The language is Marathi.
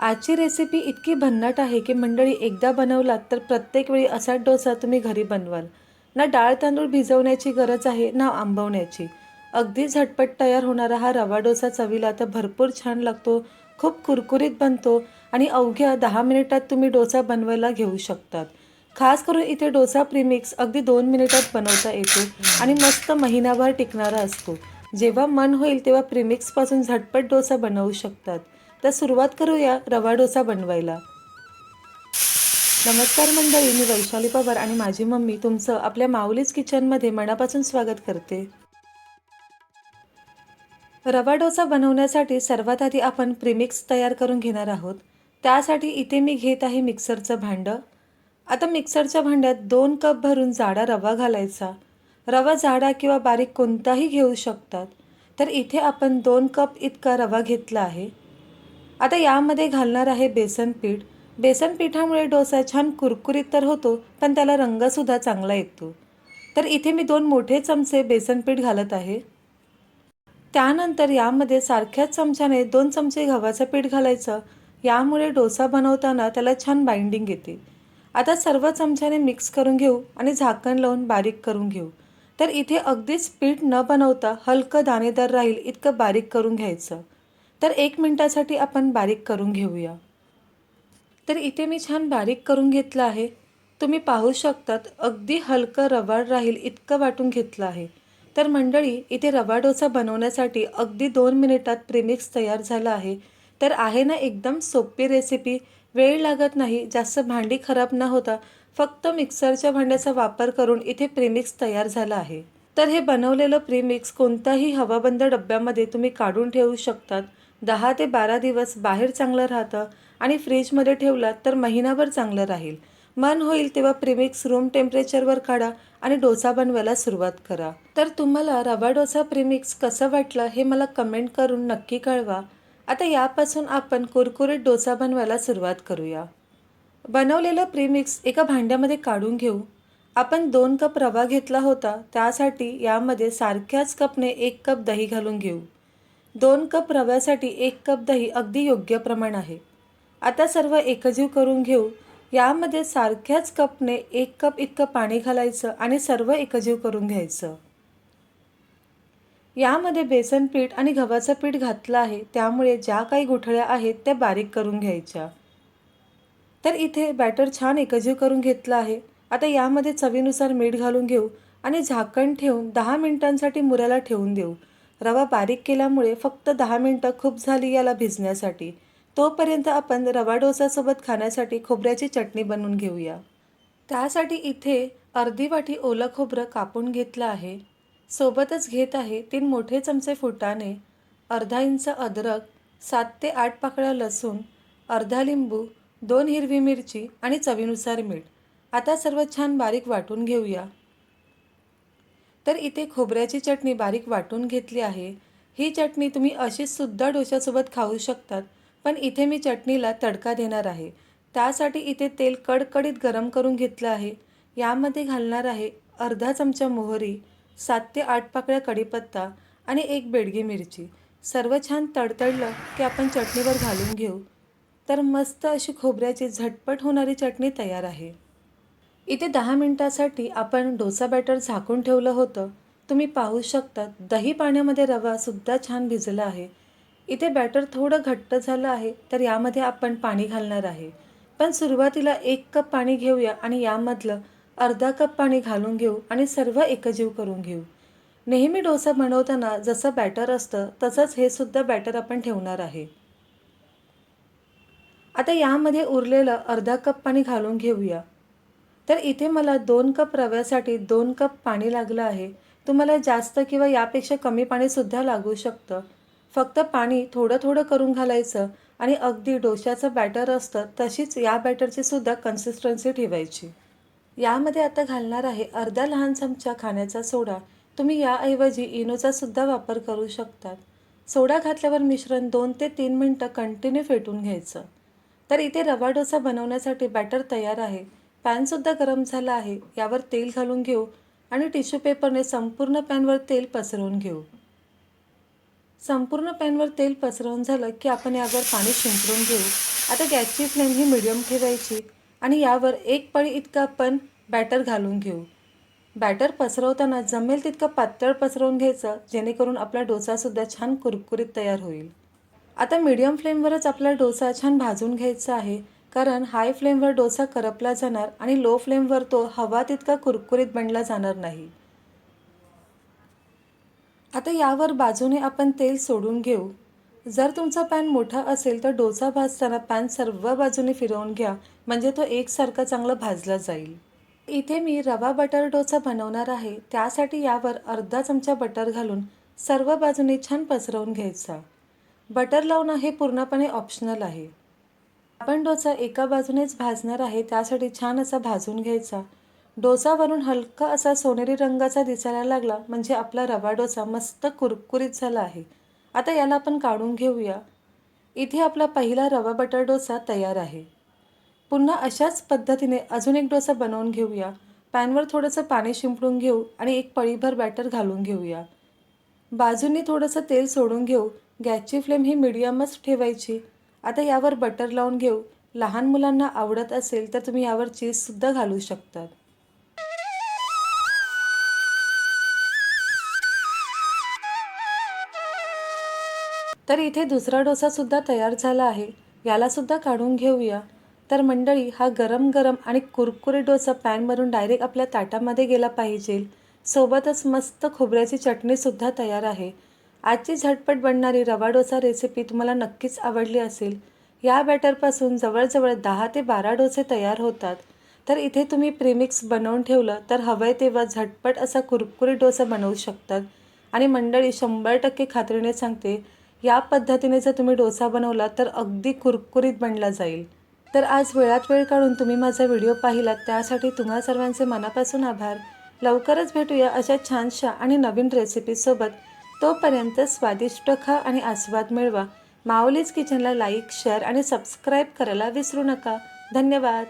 आजची रेसिपी इतकी भन्नाट आहे की मंडळी एकदा बनवलात तर प्रत्येक वेळी असा डोसा तुम्ही घरी बनवाल. ना डाळ तांदूळ भिजवण्याची गरज आहे ना आंबवण्याची. अगदी झटपट तयार होणारा हा रवा डोसा चवीला तर भरपूर छान लागतो खूप कुरकुरीत बनतो आणि अवघ्या दहा मिनिटात तुम्ही डोसा बनवायला घेऊ शकतात. खास करून इथे डोसा प्रीमिक्स अगदी दोन मिनिटात बनवता येतो आणि मस्त महिनाभर टिकणारा असतो. जेव्हा मन होईल तेव्हा प्रीमिक्सपासून झटपट डोसा बनवू शकतात. तर सुरुवात करूया रवा डोसा बनवायला. नमस्कार मंडळी मी वैशाली पवार आणि माझी मम्मी तुमचं आपल्या माऊलीच किचनमध्ये मनापासून स्वागत करते. रवा डोसा बनवण्यासाठी सर्वात आधी आपण प्रीमिक्स तयार करून घेणार आहोत. त्यासाठी इथे मी घेत आहे मिक्सरचं भांडं. आता मिक्सरच्या भांड्यात दोन कप भरून जाडा रवा घालायचा. रवा जाडा किंवा बारीक कोणताही घेऊ शकतात. तर इथे आपण दोन कप इतका रवा घेतला आहे. आता यामध्ये घालणार आहे बेसन पीठ. बेसन पिठामुळे डोसा छान कुरकुरीत तर होतो पण त्याला रंगसुद्धा चांगला येतो. तर इथे मी दोन मोठे चमचे बेसन पीठ घालत आहे. त्यानंतर यामध्ये सारख्याच चमच्याने दोन चमचे गव्हाचं पीठ घालायचं. यामुळे डोसा बनवताना त्याला छान बाइंडिंग येते. आता सर्व चमच्याने मिक्स करून घेऊ आणि झाकण लावून बारीक करून घेऊ. तर इथे अगदीच पीठ न बनवता हलकं दाणेदार राहील इतकं बारीक करून घ्यायचं. तर एक मिनटासाठी आपण बारीक करून घेऊया. तर इथे मी छान बारीक करून घेतलं आहे. तुम्ही पाहू शकतात अगदी हलकं रवाळ राहील इतकं वाटून घेतलं आहे. तर मंडळी इथे रवा डोसा बनवण्यासाठी अगदी दोन मिनिटात प्रिमिक्स तयार झालं आहे. तर आहे ना एकदम सोपी रेसिपी वेळ लागत नाही जास्त भांडी खराब न होता फक्त मिक्सरच्या भांड्याचा वापर करून इथे प्रिमिक्स तयार झालं आहे. तर हे बनवलेलं प्रीमिक्स कोणत्याही हवाबंद डब्यामध्ये तुम्ही काढून ठेवू शकतात. दहा ते बारा दिवस बाहेर चांगलं राहतं आणि फ्रीजमध्ये ठेवलात तर महिनाभर चांगलं राहील. मन होईल तेव्हा प्रीमिक्स रूम टेम्परेचरवर काढा आणि डोसा बनवायला सुरुवात करा. तर तुम्हाला रवा डोसा प्रीमिक्स कसं वाटलं हे मला कमेंट करून नक्की कळवा. आता यापासून आपण कुरकुरीत डोसा बनवायला सुरुवात करूया. बनवलेलं प्रीमिक्स एका भांड्यामध्ये काढून घेऊ. आपण दोन कप रवा घेतला होता त्यासाठी यामध्ये सारख्याच कपने एक कप दही घालून घेऊ. दोन कप रव्यासाठी एक कप दही अगदी योग्य प्रमाण आहे. आता सर्व एकजीव करून घेऊ. यामध्ये सारख्याच कपने एक कप इतकं पाणी घालायचं आणि सर्व एकजीव करून घ्यायचं. यामध्ये बेसन पीठ आणि गव्हाचं पीठ घातलं आहे. त्यामुळे ज्या काही गुठळ्या आहेत त्या बारीक करून घ्यायच्या. तर इथे बॅटर छान एकजीव करून घेतलं आहे. आता यामध्ये चवीनुसार मीठ घालून घेऊ आणि झाकण ठेवून दहा मिनिटांसाठी मुराला ठेवून देऊ. रवा बारीक केल्यामुळे फक्त दहा मिनटं खूप झाली याला भिजण्यासाठी. तोपर्यंत आपण रवा डोसासोबत खाण्यासाठी खोबऱ्याची चटणी बनवून घेऊया. त्यासाठी इथे अर्धी वाटी ओलं खोबरं कापून घेतलं आहे. सोबतच घेत आहे तीन मोठे चमचे फुटाणे अर्धा इंच अद्रक सात ते आठ पाकळ्या लसूण अर्धा लिंबू दोन हिरवी मिरची आणि चवीनुसार मीठ. आता सर्व छान बारीक वाटून घेऊया. तर इथे खोबऱ्याची चटणी बारीक वाटून घेतली आहे. ही चटणी तुम्ही अशीच सुद्धा डोशासोबत खाऊ शकतात पण इथे मी चटणीला तडका देणार आहे. त्यासाठी इथे तेल कडकडीत गरम करून घेतलं आहे. यामध्ये घालणार आहे अर्धा चमचा मोहरी सात ते आठ पाकळ्या कढीपत्ता आणि एक बेडगी मिरची. सर्व छान तडतडलं की आपण चटणीवर घालून घेऊ. तर मस्त अशी खोबऱ्याची झटपट होणारी चटणी तयार आहे. इथे दहा मिनटासाठी आपण डोसा बॅटर झाकून ठेवलं होतं. तुम्ही पाहू शकतात दही पाण्यामध्ये रवासुद्धा छान भिजला आहे. इथे बॅटर थोडं घट्ट झालं आहे तर यामध्ये आपण पाणी घालणार आहे. पण सुरुवातीला एक कप पाणी घेऊया आणि यामधलं अर्धा कप पाणी घालून घेऊ आणि सर्व एकजीव करून घेऊ. नेहमी डोसा बनवताना जसं बॅटर असतं तसंच हे सुद्धा बॅटर आपण ठेवणार आहे. आता यामध्ये उरलेलं अर्धा कप पाणी घालून घेऊया. तर इथे मला दोन कप रव्यासाठी दोन कप पाणी लागलं आहे. तुम्हाला जास्त किंवा यापेक्षा कमी पाणीसुद्धा लागू शकतं. फक्त पाणी थोडं थोडं करून घालायचं आणि अगदी डोशाचं बॅटर असतं तशीच या बॅटरची सुद्धा कन्सिस्टन्सी ठेवायची. यामध्ये आता घालणार आहे अर्धा लहान चमचा खाण्याचा सोडा. तुम्ही याऐवजी इनोचा सुद्धा वापर करू शकतात. सोडा घातल्यावर मिश्रण दोन ते तीन मिनटं कंटिन्यू फेटून घ्यायचं. तर इथे रवा डोसा बनवण्यासाठी बॅटर तयार आहे. पॅनसुद्धा गरम झाला आहे. यावर तेल घालून घेऊ आणि टिश्यू पेपरने संपूर्ण पॅनवर तेल पसरवून घेऊ. संपूर्ण पॅनवर तेल पसरवून झालं की आपण यावर पाणी शिंपडून घेऊ. आता गॅसची फ्लेम ही मिडियम ठेवायची आणि यावर एक पळी इतकं आपण बॅटर घालून घेऊ. बॅटर पसरवताना जमेल तितकं पातळ पसरवून घ्यायचं जेणेकरून आपला डोसासुद्धा छान कुरकुरीत तयार होईल. आता मीडियम फ्लेमवरच आपला डोसा छान भाजून घ्यायचा आहे. कारण हाय फ्लेमवर डोसा करपला जाणार आणि लो फ्लेमवर तो हवा तितका कुरकुरीत बनला जाणार नाही. आता यावर बाजूने आपण तेल सोडून घेऊ. जर तुमचा पॅन मोठा असेल तर डोसा भाजताना पॅन सर्व बाजूने फिरवून घ्या म्हणजे तो एकसारखा चांगला भाजला जाईल. इथे मी रवा बटर डोसा बनवणार आहे त्यासाठी यावर अर्धा चमचा बटर घालून सर्व बाजूने छान पसरवून घ्यायचा. बटर लावणं हे पूर्णपणे ऑप्शनल आहे. आपण डोसा एका बाजूनेच भाजणार आहे त्यासाठी छान असा भाजून घ्यायचा. डोसावरून हलका असा सोनेरी रंगाचा दिसायला लागला म्हणजे आपला रवा डोसा मस्त कुरकुरीत झाला आहे. आता याला आपण काढून घेऊया. इथे आपला पहिला रवा बटर डोसा तयार आहे. पुन्हा अशाच पद्धतीने अजून एक डोसा बनवून घेऊया. पॅनवर थोडंसं पाणी शिंपडून घेऊ आणि एक पळीभर बॅटर घालून घेऊया. बाजूनी थोडंसं तेल सोडून घेऊ. गॅसची फ्लेम ही मिडियमच ठेवायची. आता यावर बटर लावून घेऊ. लहान मुलांना आवडत असेल तर तुम्ही यावर चीजसुद्धा घालू शकतात. तर इथे दुसरा डोसासुद्धा तयार झाला आहे. यालासुद्धा काढून घेऊया. तर मंडळी हा गरम गरम आणि कुरकुरे डोसा पॅनवरून डायरेक्ट आपल्या ताटामध्ये गेला पाहिजे. सोबतच मस्त खोबऱ्याची चटणीसुद्धा तयार आहे. आजची झटपट बनणारी रवा डोसा रेसिपी तुम्हाला नक्कीच आवडली असेल. या बॅटरपासून जवळजवळ दहा ते बारा डोसे तयार होतात. तर इथे तुम्ही प्रीमिक्स बनवून ठेवलं तर हवंय तेव्हा झटपट असा कुरकुरीत डोसा बनवू शकतात. आणि मंडळी शंभर टक्के खात्रीने सांगते या पद्धतीने जर तुम्ही डोसा बनवला तर अगदी कुरकुरीत बनला जाईल. तर आज वेळात वेळ काढून तुम्ही माझा व्हिडिओ पाहिलात त्यासाठी तुम्हा सर्वांचे मनापासून आभार. लवकरच भेटूया अशा छानशा आणि नवीन रेसिपीसोबत तोपर्यंत स्वादिष्ट खा आणि आस्वाद मिळवा. माऊलीज किचनला लाईक शेअर आणि सबस्क्राईब करायला विसरू नका. धन्यवाद.